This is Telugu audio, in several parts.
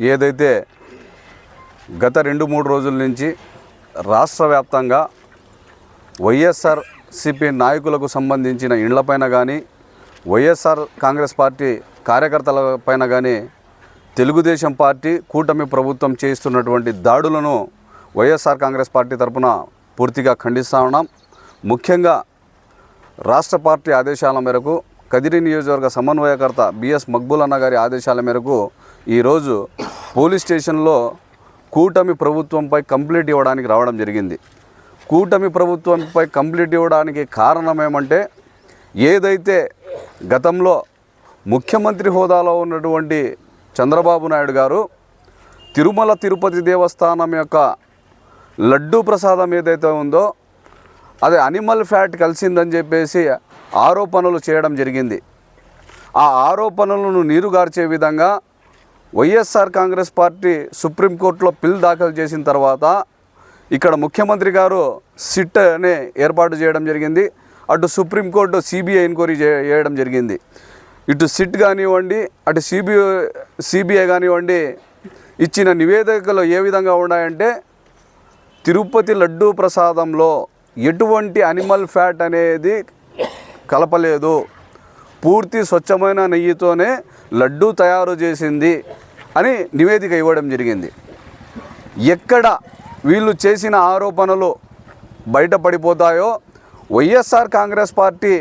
ఏదైతే గత రెండు మూడు రోజుల నుంచి రాష్ట్ర వ్యాప్తంగా వైఎస్ఆర్ సిపి నాయకులకు సంబంధించిన ఇండ్లపైన కానీ వైఎస్ఆర్ కాంగ్రెస్ పార్టీ కార్యకర్తల పైన కానీ తెలుగుదేశం పార్టీ కూటమి ప్రభుత్వం చేస్తున్నటువంటి దాడులను వైఎస్ఆర్ కాంగ్రెస్ పార్టీ తరపున పూర్తిగా ఖండిస్తూ ఉన్నాం. ముఖ్యంగా రాష్ట్ర పార్టీ ఆదేశాల మేరకు కదిరి నియోజకవర్గ సమన్వయకర్త బిఎస్ మక్బూల్ అన్న గారి ఆదేశాల మేరకు ఈరోజు పోలీస్ స్టేషన్లో కూటమి ప్రభుత్వంపై కంప్లైంట్ ఇవ్వడానికి రావడం జరిగింది. కూటమి ప్రభుత్వంపై కంప్లైంట్ ఇవ్వడానికి కారణం ఏమంటే ఏదైతే గతంలో ముఖ్యమంత్రి హోదాలో ఉన్నటువంటి చంద్రబాబు నాయుడు గారు తిరుమల తిరుపతి దేవస్థానం యొక్క లడ్డూ ప్రసాదం ఏదైతే ఉందో అది అనిమల్ ఫ్యాట్ కలిసిందని చెప్పేసి ఆరోపణలు చేయడం జరిగింది. ఆ ఆరోపణలను నీరుగార్చే విధంగా వైఎస్ఆర్ కాంగ్రెస్ పార్టీ సుప్రీంకోర్టులో పిల్ దాఖలు చేసిన తర్వాత ఇక్కడ ముఖ్యమంత్రి గారు సిట్ అనే ఏర్పాటు చేయడం జరిగింది. అటు సుప్రీంకోర్టు సిబిఐ ఎంక్వైరీ చేయడం జరిగింది. ఇటు సిట్ కానివ్వండి అటు సిబిఐ సిబిఐ కానివ్వండి ఇచ్చిన నివేదికలు ఏ విధంగా ఉన్నాయంటే తిరుపతి లడ్డూ ప్రసాదంలో ఎటువంటి అనిమల్ ఫ్యాట్ అనేది కలపలేదు. పూర్తి స్వచ్ఛమైన నెయ్యితోనే లడ్డూ తయారు చేసింది అని నివేదిక ఇవ్వడం జరిగింది. ఎక్కడ వీళ్ళు చేసిన ఆరోపణలు బయటపడిపోతాయో వైఎస్ఆర్ కాంగ్రెస్ పార్టీ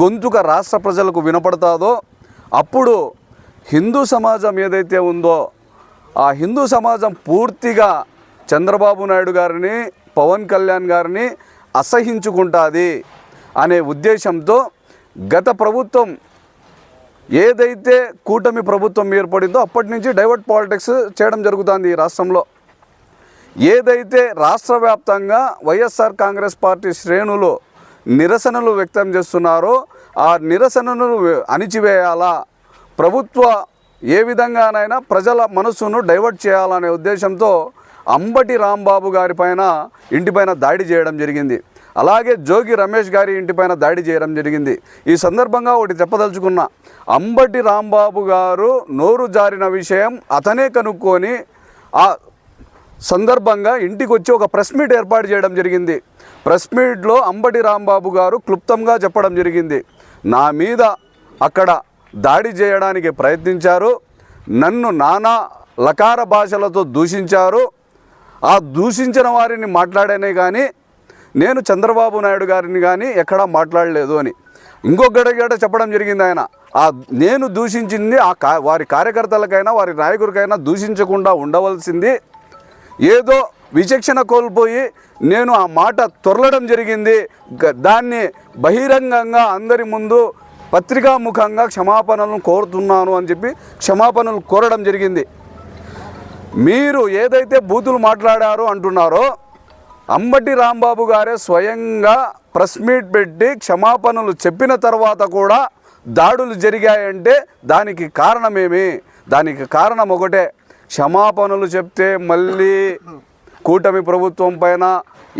గొంతుక రాష్ట్ర ప్రజలకు వినపడతాదో అప్పుడు హిందూ సమాజం ఏదైతే ఉందో ఆ హిందూ సమాజం పూర్తిగా చంద్రబాబు నాయుడు గారిని పవన్ కళ్యాణ్ గారిని అసహించుకుంటుంది అనే ఉద్దేశంతో గత ప్రభుత్వం ఏదైతే కూటమి ప్రభుత్వం ఏర్పడిందో అప్పటి నుంచి డైవర్ట్ పాలిటిక్స్ చేయడం జరుగుతుంది ఈ రాష్ట్రంలో. ఏదైతే రాష్ట్ర వ్యాప్తంగా వైఎస్ఆర్ కాంగ్రెస్ పార్టీ శ్రేణులు నిరసనలు వ్యక్తం చేస్తున్నారో ఆ నిరసనను అణిచివేయాలా? ప్రభుత్వ ఏ విధంగానైనా ప్రజల మనసును డైవర్ట్ చేయాలనే ఉద్దేశంతో అంబటి రాంబాబు గారి పైన ఇంటిపైన దాడి చేయడం జరిగింది. అలాగే జోగి రమేష్ గారి ఇంటిపైన దాడి చేయడం జరిగింది. ఈ సందర్భంగా ఒకటి చెప్పదలుచుకున్నా. అంబటి రాంబాబు గారు నోరు జారిన విషయం అతనే కనుక్కొని ఆ సందర్భంగా ఇంటికి వచ్చి ఒక ప్రెస్ మీట్ ఏర్పాటు చేయడం జరిగింది. ప్రెస్ మీట్లో అంబటి రాంబాబు గారు క్లుప్తంగా చెప్పడం జరిగింది. నా మీద అక్కడ దాడి చేయడానికి ప్రయత్నించారు. నన్ను నానా లకార భాషలతో దూషించారు. ఆ దూషించిన వారిని మాట్లాడానే కానీ నేను చంద్రబాబు నాయుడు గారిని కానీ ఎక్కడా మాట్లాడలేదు అని. ఇంకొక గడ గడ చెప్పడం జరిగింది ఆయన. ఆ నేను దూషించింది ఆ కా వారి కార్యకర్తలకైనా వారి నాయకుడికైనా దూషించకుండా ఉండవలసింది. ఏదో విచక్షణ కోల్పోయి నేను ఆ మాట తొరలడం జరిగింది. దాన్ని బహిరంగంగా అందరి ముందు పత్రికాముఖంగా క్షమాపణలను కోరుతున్నాను అని చెప్పి క్షమాపణలు కోరడం జరిగింది. మీరు ఏదైతే బూతులు మాట్లాడారో అంటున్నారో అంబటి రాంబాబు గారే స్వయంగా ప్రెస్ మీట్ పెట్టి క్షమాపణలు చెప్పిన తర్వాత కూడా దాడులు జరిగాయంటే దానికి కారణమేమి? దానికి కారణం ఒకటే. క్షమాపణలు చెప్తే మళ్ళీ కూటమి ప్రభుత్వం పైన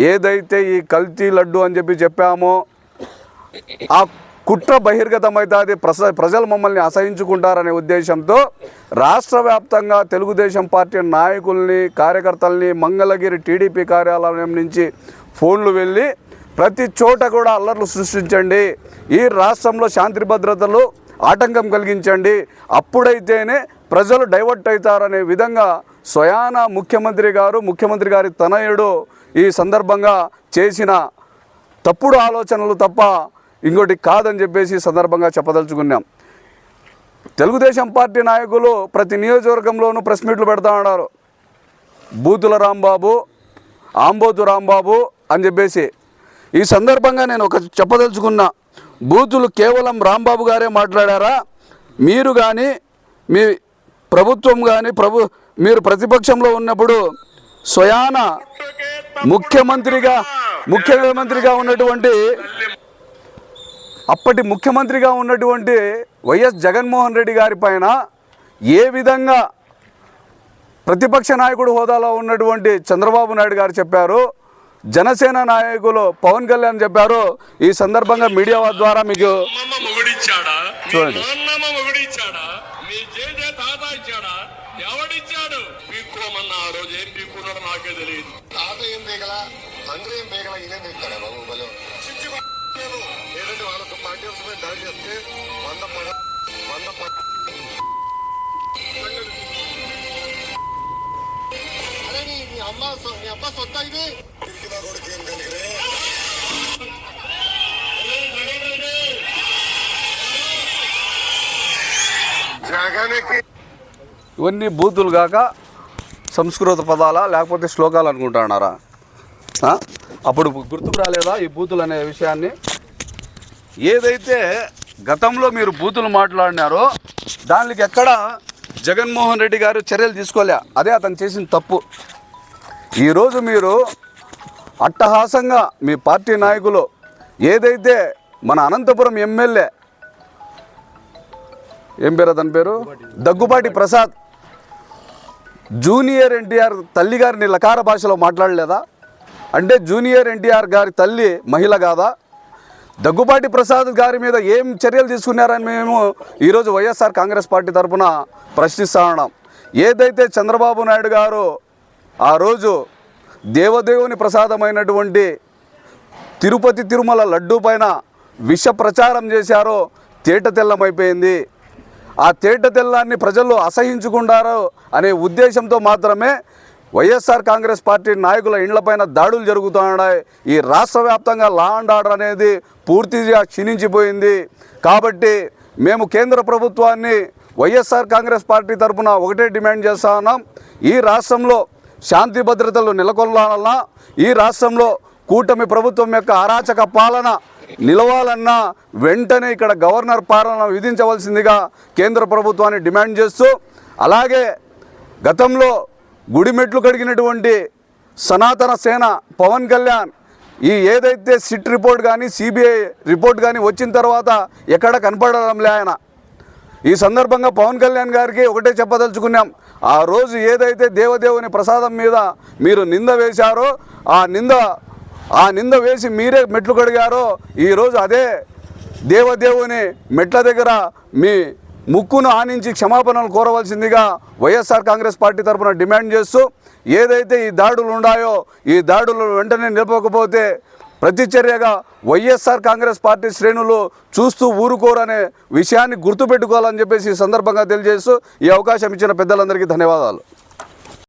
ఏదైతే ఈ కల్తీ లడ్డు అని చెప్పి చెప్పామో ఆ కుట్ర బహిర్గతమవుతుంది ప్రస ప్రజలు మమ్మల్ని అసహించుకుంటారనే ఉద్దేశంతో రాష్ట్ర వ్యాప్తంగా తెలుగుదేశం పార్టీ నాయకుల్ని కార్యకర్తల్ని మంగళగిరి టీడీపీ కార్యాలయం నుంచి ఫోన్లు వెళ్ళి ప్రతి చోట కూడా అల్లర్లు సృష్టించండి. ఈ రాష్ట్రంలో శాంతి భద్రతలు ఆటంకం కలిగించండి. అప్పుడైతేనే ప్రజలు డైవర్ట్ అవుతారనే విధంగా స్వయాన ముఖ్యమంత్రి గారు ముఖ్యమంత్రి గారి తనయుడు ఈ సందర్భంగా చేసిన తప్పుడు ఆలోచనలు తప్ప ఇంకోటి కాదని చెప్పేసి సందర్భంగా చెప్పదలుచుకున్నాం. తెలుగుదేశం పార్టీ నాయకులు ప్రతి నియోజకవర్గంలోనూ ప్రెస్ మీట్లు పెడతా ఉన్నారు. బూతుల రాంబాబు ఆంబోతు రాంబాబు అని చెప్పేసి. ఈ సందర్భంగా నేను ఒక చెప్పదలుచుకున్నా బూతులు కేవలం రాంబాబు గారే మాట్లాడారా? మీరు కానీ మీ ప్రభుత్వం కానీ ప్రభు మీరు ప్రతిపక్షంలో ఉన్నప్పుడు స్వయాన ముఖ్యమంత్రిగా ముఖ్యమంత్రిగా ఉన్నటువంటి అప్పటి ముఖ్యమంత్రిగా ఉన్నటువంటి వైఎస్ జగన్మోహన్ రెడ్డి గారి పైన ఏ విధంగా ప్రతిపక్ష నాయకుడు హోదాలో ఉన్నటువంటి చంద్రబాబు నాయుడు గారు చెప్పారు జనసేన నాయకులు పవన్ కళ్యాణ్ చెప్పారు ఈ సందర్భంగా మీడియా ద్వారా మీకు అమ్మమ్మ మొగుడిచ్చాడా? మీ చూడండి. తెలియదు తాత ఏం బేగల తండ్రి ఏం బేగల బాబు? బలో దాడి చేస్తే వంద వంద అరే నీ అమ్మ నీ సొత్త ఇది కొడుకు ఏం కలిగిరే ఇవన్నీ బూతులు కాక సంస్కృత పదాలా లేకపోతే శ్లోకాలు అనుకుంటున్నారా అప్పుడు గుర్తుకు రాలేదా ఈ బూతులు అనే విషయాన్ని? ఏదైతే గతంలో మీరు బూతులు మాట్లాడినారో దానికి ఎక్కడ జగన్మోహన్ రెడ్డి గారు చర్యలు తీసుకోలే. అదే అతను చేసిన తప్పు. ఈరోజు మీరు అట్టహాసంగా మీ పార్టీ నాయకులు ఏదైతే మన అనంతపురం ఎమ్మెల్యే ఏం పేరు అతని పేరు? దగ్గుబాటి ప్రసాద్ జూనియర్ ఎన్టీఆర్ తల్లి గారిని లకార భాషలో మాట్లాడలేదా? అంటే జూనియర్ ఎన్టీఆర్ గారి తల్లి మహిళ కాదా? దగ్గుబాటి ప్రసాద్ గారి మీద ఏం చర్యలు తీసుకున్నారని మేము ఈరోజు వైఎస్ఆర్ కాంగ్రెస్ పార్టీ తరఫున ప్రశ్నిస్తా ఉన్నాం ఏదైతే చంద్రబాబు నాయుడు గారు ఆ రోజు దేవదేవుని ప్రసాదమైనటువంటి తిరుపతి తిరుమల లడ్డూ పైన విష ప్రచారం చేశారో తేట తెల్లమైపోయింది ఆ తేట తెల్లాన్ని ప్రజలు అసహించుకుంటారు అనే ఉద్దేశంతో మాత్రమే వైఎస్ఆర్ కాంగ్రెస్ పార్టీ నాయకుల ఇండ్లపైన దాడులు జరుగుతున్నాయి. ఈ రాష్ట్ర వ్యాప్తంగా లా అండ్ ఆర్డర్ అనేది పూర్తిగా క్షీణించిపోయింది. కాబట్టి మేము కేంద్ర ప్రభుత్వాన్ని వైఎస్ఆర్ కాంగ్రెస్ పార్టీ తరఫున ఒకటే డిమాండ్ చేస్తా ఉన్నాం. ఈ రాష్ట్రంలో శాంతి భద్రతలు నెలకొల్లాలన్నా ఈ రాష్ట్రంలో కూటమి ప్రభుత్వం యొక్క అరాచక పాలన నిలవాలన్నా వెంటనే ఇక్కడ గవర్నర్ పాలన విధించవలసిందిగా కేంద్ర ప్రభుత్వాన్ని డిమాండ్ చేస్తూ అలాగే గతంలో గుడిమెట్లు కడిగినటువంటి సనాతన సేన పవన్ కళ్యాణ్ ఈ ఏదైతే సిట్ రిపోర్ట్ కానీ సిబిఐ రిపోర్ట్ కానీ వచ్చిన తర్వాత ఎక్కడ కనపడడంలే ఆయన. ఈ సందర్భంగా పవన్ కళ్యాణ్ గారికి ఒకటే చెప్పదలుచుకున్నాం. ఆ రోజు ఏదైతే దేవదేవుని ప్రసాదం మీద మీరు నింద వేశారో ఆ నింద ఆ నింద వేసి మీరే మెట్లు కడిగారో ఈరోజు అదే దేవదేవుని మెట్ల దగ్గర మీ ముక్కును ఆనించి క్షమాపణలు కోరవలసిందిగా వైఎస్ఆర్ కాంగ్రెస్ పార్టీ తరఫున డిమాండ్ చేస్తూ ఏదైతే ఈ దాడులు ఉన్నాయో ఈ దాడులు వెంటనే నిలపకపోతే ప్రతిచర్యగా వైఎస్ఆర్ కాంగ్రెస్ పార్టీ శ్రేణులు చూస్తూ ఊరుకోరనే విషయాన్ని గుర్తుపెట్టుకోవాలని చెప్పేసి ఈ సందర్భంగా తెలియజేస్తూ ఈ అవకాశం ఇచ్చిన పెద్దలందరికీ ధన్యవాదాలు.